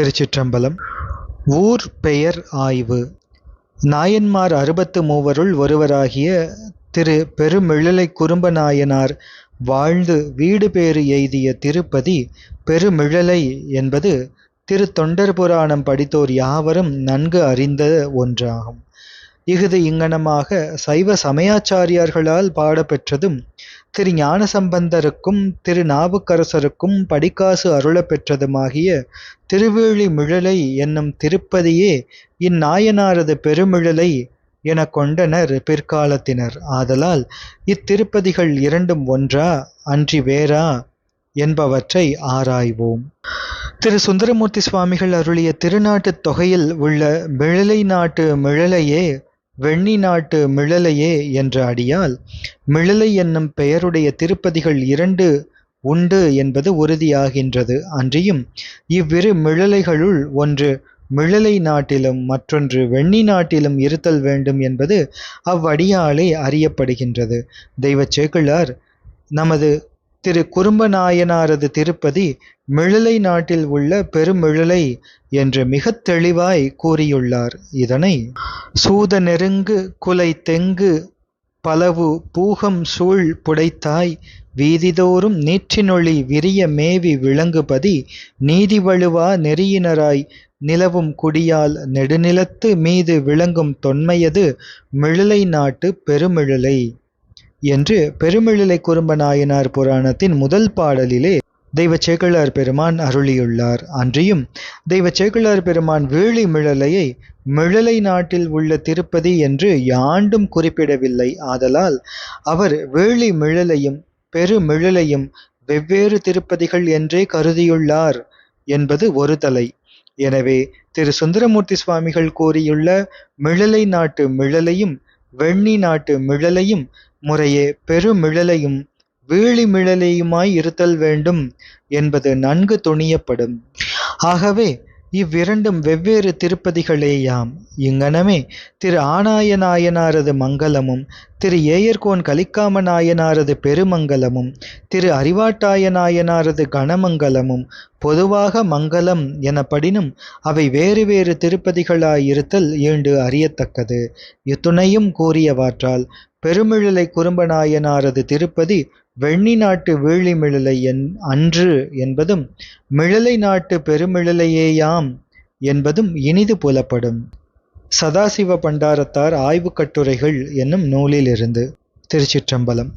திருச்சிற்றம்பலம். ஊர் பெயர் ஆய்வு. நாயன்மார் அறுபத்து மூவருள் ஒருவராகிய திரு பெருமிழலை குறும்ப நாயனார் வாழ்ந்து வீடு பேறு எய்திய திருப்பதி பெருமிழலை என்பது திரு தொண்டர் புராணம் படித்தோர் யாவரும் நன்கு அறிந்த ஒன்றாகும். இஃது இங்ஙனமாக சைவ சமயாச்சாரியார்களால் பாடப்பெற்றதும் திரு ஞானசம்பந்தருக்கும் திரு நாவுக்கரசருக்கும் படிக்காசு அருளப் பெற்றதுமாகிய திருவேழி மிழலை என்னும் திருப்பதியே இந்நாயனாரது பெருமிழலை எனக் கொண்டனர் பிற்காலத்தினர். ஆதலால் இத்திருப்பதிகள் இரண்டும் ஒன்றா அன்றி வேறா என்பவற்றை ஆராய்வோம். திரு சுந்தரமூர்த்தி சுவாமிகள் அருளிய திருநாட்டுத் தொகையில் உள்ள மிழலை நாட்டு மிழலையே வெண்ணி நாட்டு மிழலையே என்ற அடியால் மிழலை என்னும் பெயருடைய திருப்பதிகள் இரண்டு உண்டு என்பது உறுதியாகின்றது. அன்றியும் இவ்விரு மிழலைகளுள் ஒன்று மிழலை நாட்டிலும் மற்றொன்று வெண்ணி நாட்டிலும் இருத்தல் வேண்டும் என்பது அவ்வடியாலே அறியப்படுகின்றது. தெய்வச் சேக்கிழார் நமது திரு குறும்பநாயனாரது திருப்பதி மிழலை நாட்டில் உள்ள பெருமிழலை என்று மிகத் தெளிவாய் கூறியுள்ளார். இதனை சூத நெருங்கு குலை தெங்கு பலவு பூகம் சூழ் புடைத்தாய் வீதிதோறும் நீற்றினொளி விரிய மேவி விளங்குபதி நீதி வழுவா நெறியினராய் நிலவும் குடியால் நெடுநிலத்து மீது விளங்கும் தொன்மையது மிழலை நாட்டு பெருமிழலை. என்று பெருமிழலை குறும்ப நாயனார் புராணத்தின் முதல் பாடலிலே தெய்வ சேக்கிழார் பெருமான் அருளியுள்ளார். அன்றியும் தெய்வ சேக்கிழார் பெருமான் வேளி மிழலையை மிழலை நாட்டில் உள்ள திருப்பதி என்று யாண்டும் குறிப்பிடவில்லை. ஆதலால் அவர் வேளி மிழலையும் பெருமிழலையும் வெவ்வேறு திருப்பதிகள் என்றே கருதியுள்ளார் என்பது ஒரு தலை. எனவே திரு சுந்தரமூர்த்தி சுவாமிகள் கூறியுள்ள மிழலை நாட்டு மிழலையும் வெண்ணி நாட்டு மிழலையும் முறையே பெருமிழலையும் வீழிமிழலையுமாய் இருத்தல் வேண்டும் என்பது நன்கு துணியப்படும். ஆகவே இவ்விரண்டும் வெவ்வேறு திருப்பதிகளேயாம். இங்கனமே திரு ஆனாய நாயனாரது மங்கலமும் திரு ஏயர்கோன் கலிக்காம நாயனாரது பெருமங்கலமும் திரு அறிவாட்டாய நாயனாரது கணமங்கலமும் பொதுவாக மங்கலம் எனப்படினும் அவை வேறு வேறு திருப்பதிகளாயிருத்தல் ஈண்டு அறியத்தக்கது. இத்துணையும் கூறியவாற்றால் பெருமிழலை குறும்பநாயனாரது திருப்பதி வெண்ணி நாட்டு வீழிமிழலை என் அன்று என்பதும் மிழலை நாட்டு பெருமிழலையேயாம் என்பதும் இனிது புலப்படும். சதாசிவ பண்டாரத்தார் ஆய்வுக் கட்டுரைகள் என்னும் நூலிலிருந்து. திருச்சிற்றம்பலம்.